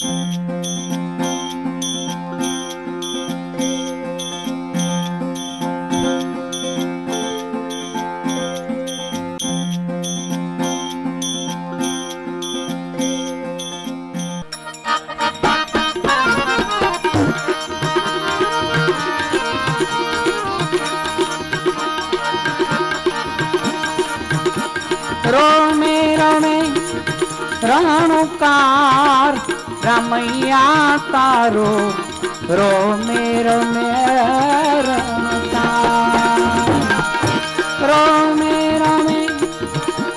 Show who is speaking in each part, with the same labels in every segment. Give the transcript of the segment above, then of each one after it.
Speaker 1: રોમે રણુકાર રમૈયા તારો રોમે રોમે રોમે રોમે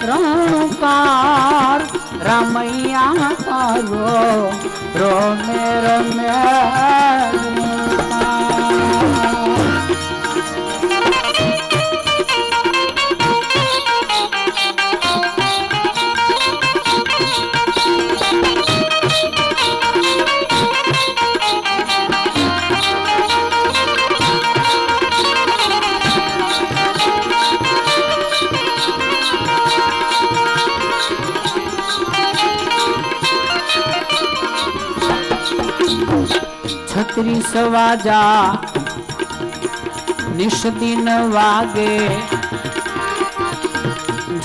Speaker 1: રણુકાર રમૈયા તારો રોમે રોમે छतरी सवाजा निशदिन वागे।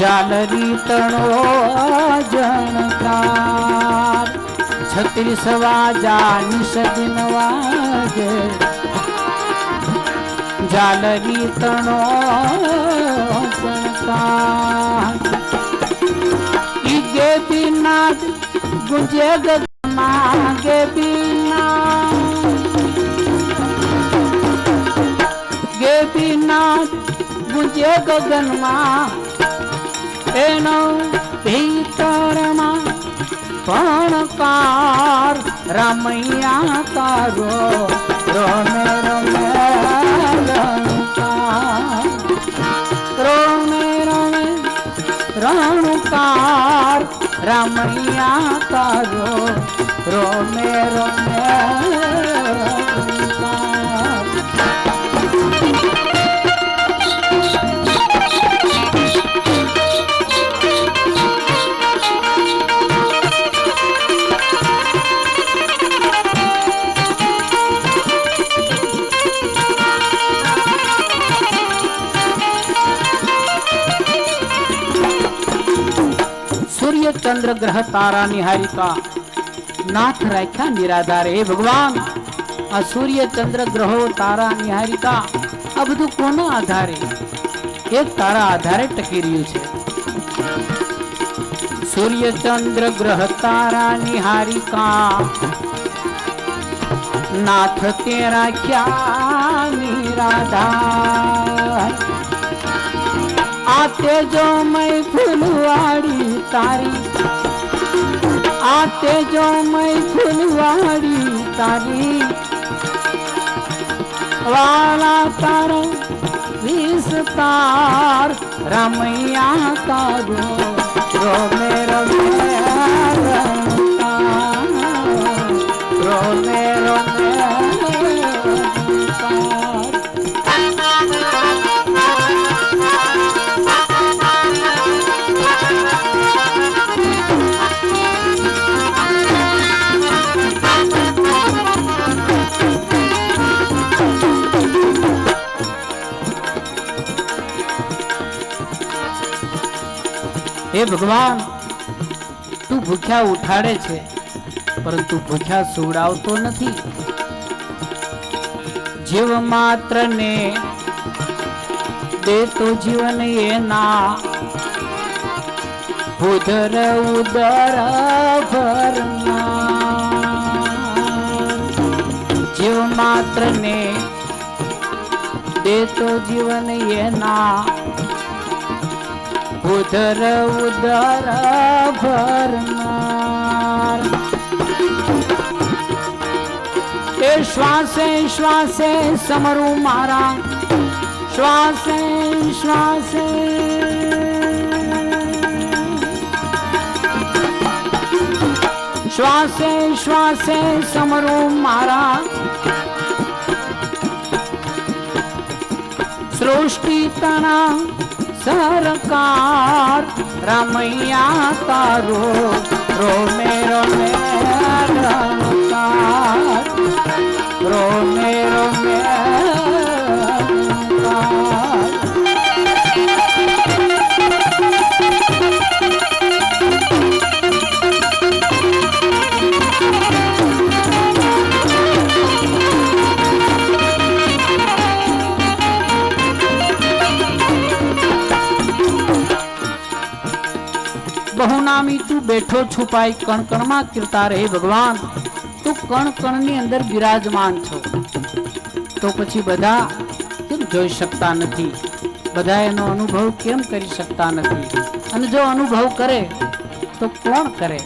Speaker 1: जालरी तनो जनकार छतरी सवाजा निशदिन वागे। जालरी तनो जनकार इगे बिना गुंजे मागे भी ગુંજે ગગનમાં એનો ભીતરમાં પણકાર રમૈયા તારો રમે રમે રમે રમે રણકાર રામૈયા તારો રમે રોમે સૂર્ય ચંદ્ર ગ્રહ તારા નિહારિકા. નાથ રાખ્યા નિરાધાર હે ભગવાન. આ સૂર્ય ચંદ્ર ગ્રહો તારા નિહારિકા. આ બધું કોના આધારે? એક તારા આધારે ટકી રહ્યું છે. સૂર્ય ચંદ્ર ગ્રહ તારા નિહારિકા. નાથ તે રાખ્યા નિરાધાર. આ તેજો મય ફૂલવાડી તારી. આ તેજો મય ફૂલવાડી તારી. વાળા તારો વિસ્તાર રમૈયા તારો. રોમે ભગવાન, તું ભૂખ્યા ઉઠાડે છે, પરંતુ ભૂખ્યા સુવડાવતો નથી. જીવ માત્ર ને દેતો જીવન એના ઉદર ઉદર જીવ માત્ર ને દેતો જીવન એના ઉદર ઉદર ભરનાર એ શ્વાસે શ્વાસે સમરું મારા શ્વાસે શ્વાસે શ્વાસે શ્વાસે સમરું મારા સૃષ્ટિ તના સરકાર રમૈયા તારો રોમે રોમે રણકાર. રોમે રોમે બહુનામી તું બેઠો છુપાઈ કણ કણમાં કીર્તા રહે ભગવાન. તું કણ કણની અંદર બિરાજમાન છો. તો પછી બધા કેમ જોઈ શકતા નથી? બધા એનો અનુભવ કેમ કરી શકતા નથી? અને જો અનુભવ કરે, તો કોણ કરે?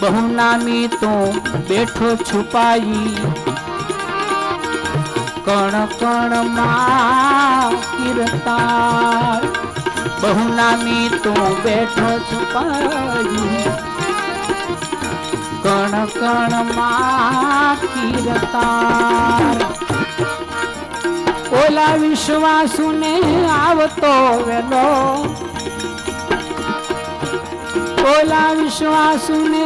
Speaker 1: બહુનામી તું બેઠો છુપાઈ કણ કણમાં બહુનામી તું બેઠો છુપાઈ કણ કણમાં કીર્તાર ઓલા વિશ્વાસુને આવતો વેલો. ઓલા વિશ્વાસુને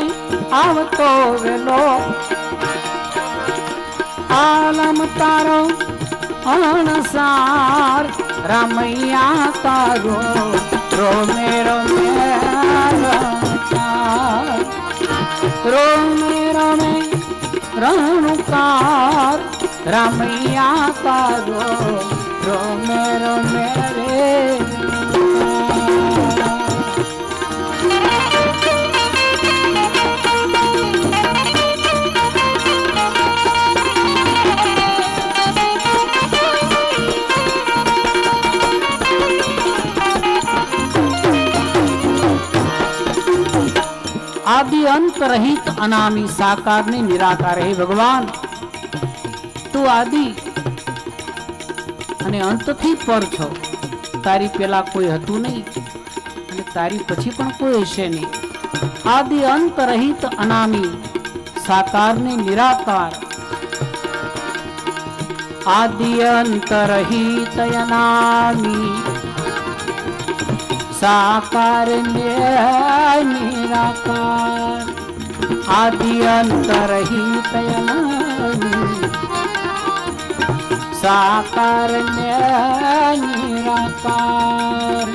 Speaker 1: આવતો વેલો. આલમ તારો અણસાર રમૈયા તારો રોમે રોમે. રોમે રમે રણુકાર રમૈયા તારો રોમે રોમે રે આદિ અંત રહિત અનામી સાકાર ને નિરાકાર હે ભગવાન તું આદિ અને અંતથી પર છો તારી પેલા કોઈ હતું નહીં અને તારી પછી પણ કોઈ હશે નહીં આદિ અંત રહિત અનામી સાકાર ને નિરાકાર આદિ અંત રહિત અનામી સાકાર ને નિરાકાર આદિ અંતરહિત સાકાર ને નિરાકાર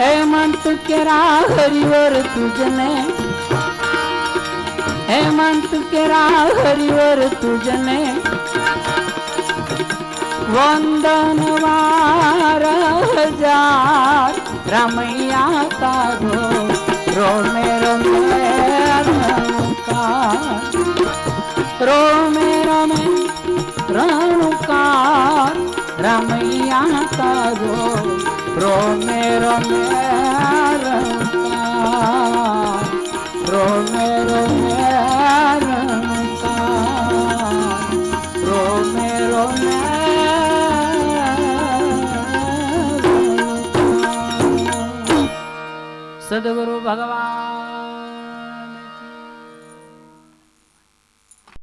Speaker 1: હેમંત કેરા હરિવર તુજને હેમંત કેરા હરિવર તુજને વંદન વાર હજાર રમૈયા તારો રોમે રમે રણકાર. રોમે રમે રણકાર, રમૈયા તારો રોમે રોમે